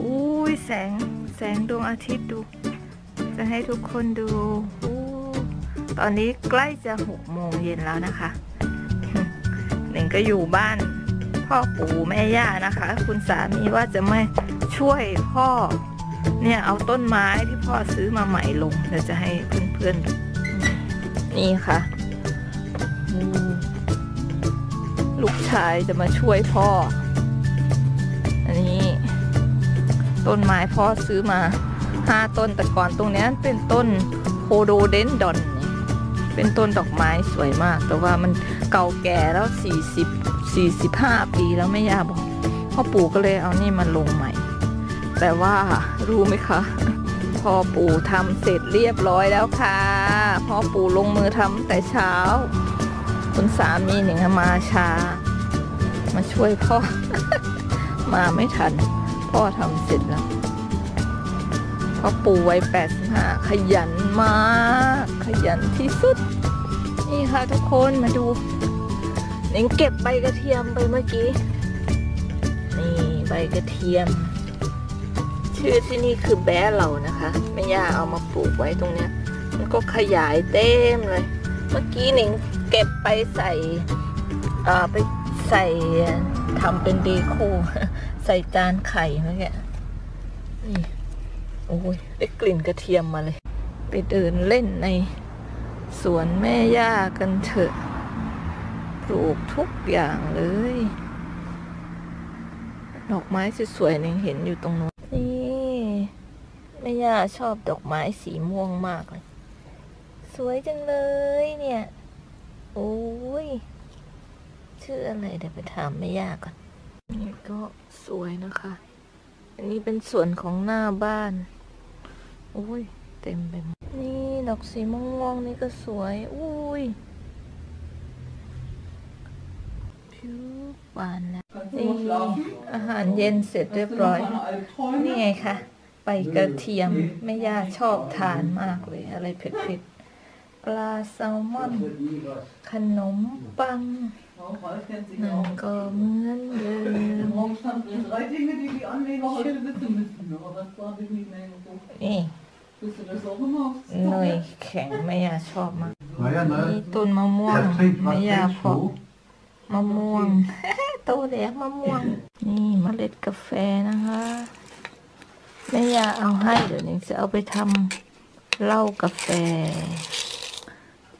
อุ้ยแสงแสงดวงอาทิตย์ดู จะให้ทุกคนดูอู้ตอนนี้ใกล้จะหกโมงเย็นแล้วนะคะ หนึ่งก็อยู่บ้าน พ่อปู่แม่ย่านะคะ คุณสามีว่าจะไม่ช่วยพ่อ เนี่ยเอาต้นไม้ที่พ่อซื้อมาใหม่ลงเดี๋ยวจะให้เพื่อนๆดูนี่ค่ะ ลูกชายจะมาช่วยพ่อ ต้นไม้พ่อซื้อมาห้าต้นแต่ก่อนตรงนี้เป็นต้นโคโดเดนดอนเนี่ยเป็นต้นดอกไม้สวยมาก แต่ว่ามันเก่าแก่แล้ว 40 45 ปีแล้วไม่ยาบอกพ่อปู่ก็เลยเอานี่มาลงใหม่ แต่ว่ารู้ไหมคะพ่อปู่ทำเสร็จเรียบร้อยแล้วค่ะพ่อปู่ลงมือทำแต่เช้า คุณสามีหนึ่งมาช้า มาช่วยพ่อ มาไม่ทัน พ่อทำเสร็จแล้วพ่อปู่วัย85 ขยันมาก ขยันที่สุด นี่ค่ะทุกคนมาดูเน่งเก็บใบกระเทียมไปเมื่อกี้ นี่ใบกระเทียม ชื่อที่นี่คือแบ้เหล่านะคะแม่ย่าเอามาปลูกไว้ตรงเนี้ย มันก็ขยายเต็มเลย เมื่อกี้หนิงเก็บไปใส่ เอ่อไปใส่ทำเป็นดีโค ใส่จานไข่เมื่อกี้นี่ โอ้ยได้กลิ่นกระเทียมมาเลย ไปเดินเล่นในสวนแม่ย่ากันเถอะ ปลูกทุกอย่างเลย ดอกไม้สวยๆหนิงเห็นอยู่ตรงนู้น นี่แม่ย่าชอบดอกไม้สีม่วงมากเลย สวยจังเลยเนี่ย โอ้ย ชื่ออะไรเดี๋ยวไปถามแม่ย่าก่อน นี่ก็สวยนะคะ อันนี้เป็นส่วนของหน้าบ้าน โอ้ย เต็มไปหมด นี่ดอกสีม่วงๆนี่ก็สวยอุ้ยผิวบานแล้วนี่อาหารเย็นเสร็จเรียบร้อย นี่ไงคะใบกระเทียมแม่ย่าชอบทานมากเลย อะไรเผ็ดๆ ปลาแซลมอน ขนมปังนั่นก็เหมือนเดิม Morgen standen drei Dinge, die die Anleger heute wissen müssen. Aber das darf ich nicht mehr so. นี่ Bist du das auch immer? เนยแข็งแม่ย่าชอบมาก Naja, นี่ ne? ต้นมะม่วง Das trinkt แม่ was ย่า trinkst เพาะ du? มะม่วงโตแล้วมะม่วง นี่เมล็ดกาแฟนะคะแม่ย่าเอาให้เดี๋ยวนี้จะเอาไปทำเหล้ากาแฟ จ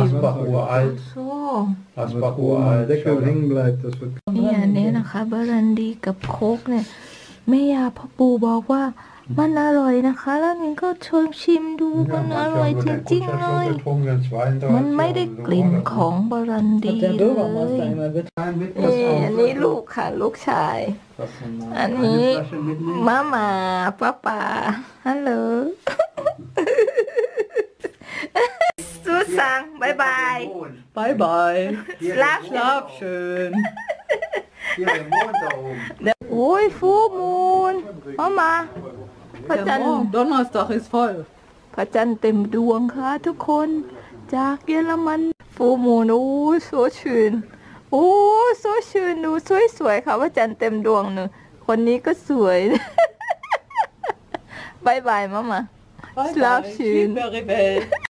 Asbach uralt. So. Asbach Wo am uralt. Deckel Schau hängen bleibt, das wird เนี่ยอันนี้นะคะบารันดีกับโคกเนี่ยแม่ยาพ่อปูบอกว่ามันอร่อยนะคะ แล้วนี่ก็ชมชิมดู Ja, มันอ manche ร่อย haben จ den ริงๆ Kutscher เล schon ย getrunken, den zweiten dort. มันไม่ได้กลิ่นของบารันดี Hat der เล Bürgermeister ย immer mit. Nein, mit นี่อันนี้ลูกค่ะ ลูกชาย was von อัน Eine นี้ Flasche mitnehmen. มามาป้าป้าฮัลโหล สุสังบายบาย Bye bye. Hier Schlaf der Schlaf Mond, schön. hier der Mond da oben. โอ้ยฟูมูลมามา พระ Der จันทร์ Morgen, Donnerstag ist voll. พระจันทร์เต็มดวงค่ะทุกคน จากเยอรมันฟูมูลโอ้ยสวยชื่นโอ้ยสวยชื่นดูสวยๆค่ะพระจันทร์เต็มดวงหนึ่งคนนี้ก็สวย บายบายมามา Bye Schlaf bye. schön. Schiedberry Welt.